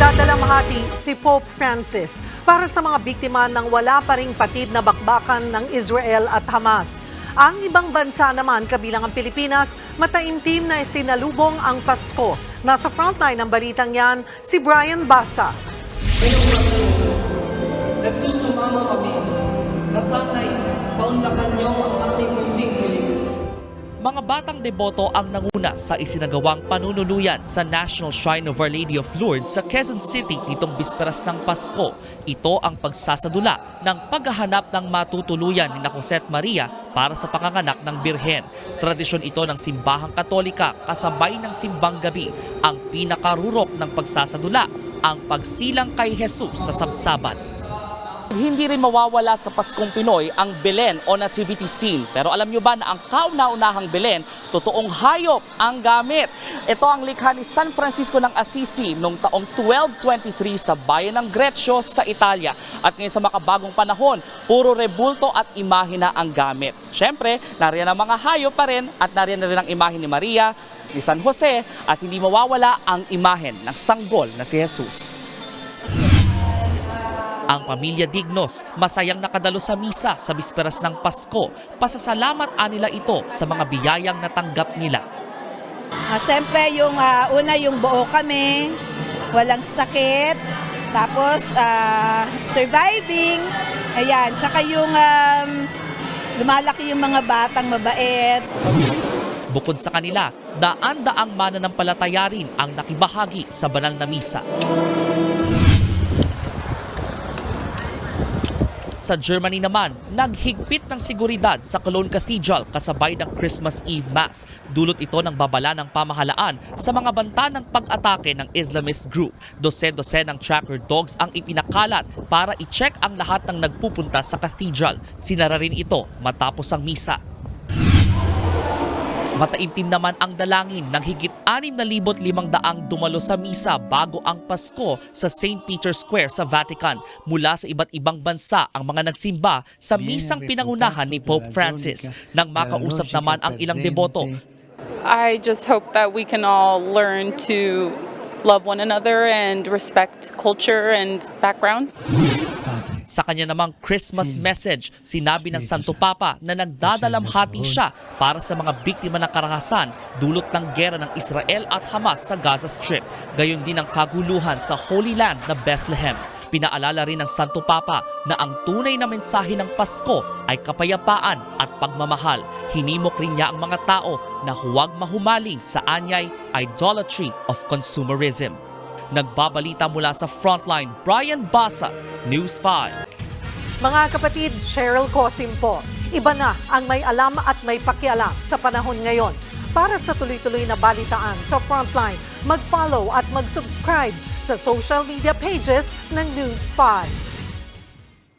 Nagdadalamhati si Pope Francis para sa mga biktima ng wala pa ring patid na bakbakan ng Israel at Hamas. Ang ibang bansa naman, kabilang ang Pilipinas, mataimtim na sinalubong ang Pasko. Nasa frontline ng balitang yan, si Brian Basa. Nagsusumama kami na sana'y paunlakan niyo ang aming munting hiling. Mga batang deboto ang nanguna sa isinagawang panunuluyan sa National Shrine of Our Lady of Lourdes sa Quezon City nitong bisperas ng Pasko. Ito ang pagsasadula ng paghahanap ng matutuluyan ni na Maria para sa panganganak ng Birhen. Tradisyon ito ng simbahang katolika kasabay ng simbang gabi. Ang pinakarurok ng pagsasadula, ang pagsilang kay Jesus sa sabsaban. Hindi rin mawawala sa Paskong Pinoy ang Belen o nativity scene. Pero alam nyo ba na ang kauna-unahang Belen, totoong hayop ang gamit. Ito ang likha ni San Francisco ng Assisi noong taong 1223 sa bayan ng Greccio sa Italia. At ngayon sa makabagong panahon, puro rebulto at imahe na ang gamit. Siyempre, nariyan ang mga hayop pa rin at nariyan na rin ang imahe ni Maria, ni San Jose at hindi mawawala ang imahen ng sanggol na si Jesus. Ang pamilya Dignos masayang nakadalo sa misa sa bisperas ng Pasko. Pasasalamat anila ito sa mga biyayang natanggap nila. Ah, Siyempre, yung ah, una, yung buo kami, walang sakit, tapos ah, surviving, ayan, tsaka yung um, lumalaki yung mga batang mabait. Bukod sa kanila, daan-daang mananampalataya rin ang nakibahagi sa banal na misa. Sa Germany naman, naghigpit ng seguridad sa Cologne Cathedral kasabay ng Christmas Eve Mass. Dulot ito ng babala ng pamahalaan sa mga banta ng pag-atake ng Islamist group. Dose-dose ng tracker dogs ang ipinakalat para i-check ang lahat ng nagpupunta sa cathedral. Sinara rin ito matapos ang misa. Mataimtim naman ang dalangin ng higit 6,500 dumalo sa misa bago ang Pasko sa St. Peter's Square sa Vatican. Mula sa iba't ibang bansa ang mga nagsimba sa misang pinangunahan ni Pope Francis. Nang makausap naman ang ilang deboto, I just hope that we can all learn to love one another and respect culture and background. Sa kanya namang Christmas message, sinabi ng Santo Papa na nagdadalamhati siya para sa mga biktima ng karahasan dulot ng gera ng Israel at Hamas sa Gaza Strip. Gayon din ang kaguluhan sa Holy Land na Bethlehem. Pinaalala rin ng Santo Papa na ang tunay na mensahe ng Pasko ay kapayapaan at pagmamahal. Hinimok rin niya ang mga tao na huwag mahumaling sa anyay idolatry of consumerism. Nagbabalita mula sa Frontline, Brian Basa, News 5. Mga kapatid, Cheryl Cosim po. Iba na ang may alam at may pakialam sa panahon ngayon. Para sa tuloy-tuloy na balitaan sa Frontline, mag-follow at mag-subscribe sa social media pages ng News 5.